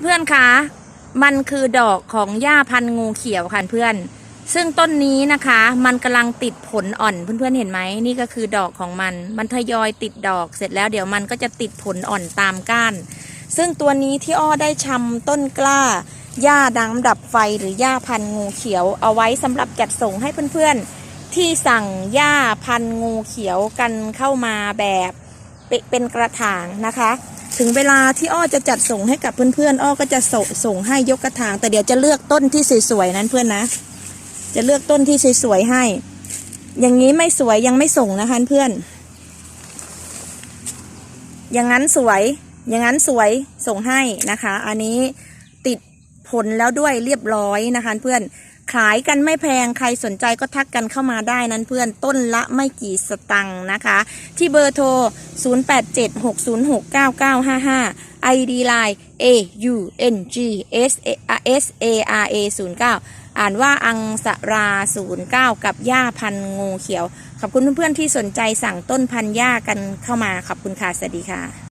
เพื่อนๆคะมันคือดอกของหญ้าพันงูเขียวค่ะเพื่อน ซึ่งต้นนี้นะคะ มันกำลังติดผลอ่อนเพื่อนๆเห็นไหมนี่ก็คือดอกของมัน มันทยอยติดดอกเสร็จแล้วเดี๋ยวมันก็จะติดผลอ่อนตามก้าน ซึ่งตัวนี้ที่อ้อได้ชำต้นกล้าหญ้าดังดับไฟหรือหญ้าพันงูเขียว เอาไว้สำหรับจัดส่งให้เพื่อนๆ ที่สั่งหญ้าพันงูเขียวกันเข้ามาแบบเป็นกระถางนะคะ ถึงเวลาที่อ้อจะจัดส่งให้กับเพื่อนๆ อ้อก็จะส่งส่งให้ยกกระถาง แต่เดี๋ยวจะเลือกต้นที่สวยๆนั้นเพื่อนนะ จะเลือกต้นที่สวยๆให้ อย่างนี้ไม่สวยยังไม่ส่งนะคะเพื่อน อย่างนั้นสวย อย่างนั้นสวยส่งให้นะคะ อันนี้ติดผลแล้วด้วยเรียบร้อยนะคะเพื่อน ขายกันไม่แพงใครสนใจก็ทักกันเข้ามาได้นั้นเพื่อนต้นละไม่กี่สตังค์นะคะ ที่เบอร์โทร 0876069955 ID Line A U N G S A S A R A 09อ่านว่าอังสรา 09 กับย่าพันงูเขียว ขอบคุณเพื่อนๆที่สนใจสั่งต้นพันย่ากันเข้ามา ขอบคุณค่ะ สวัสดีค่ะ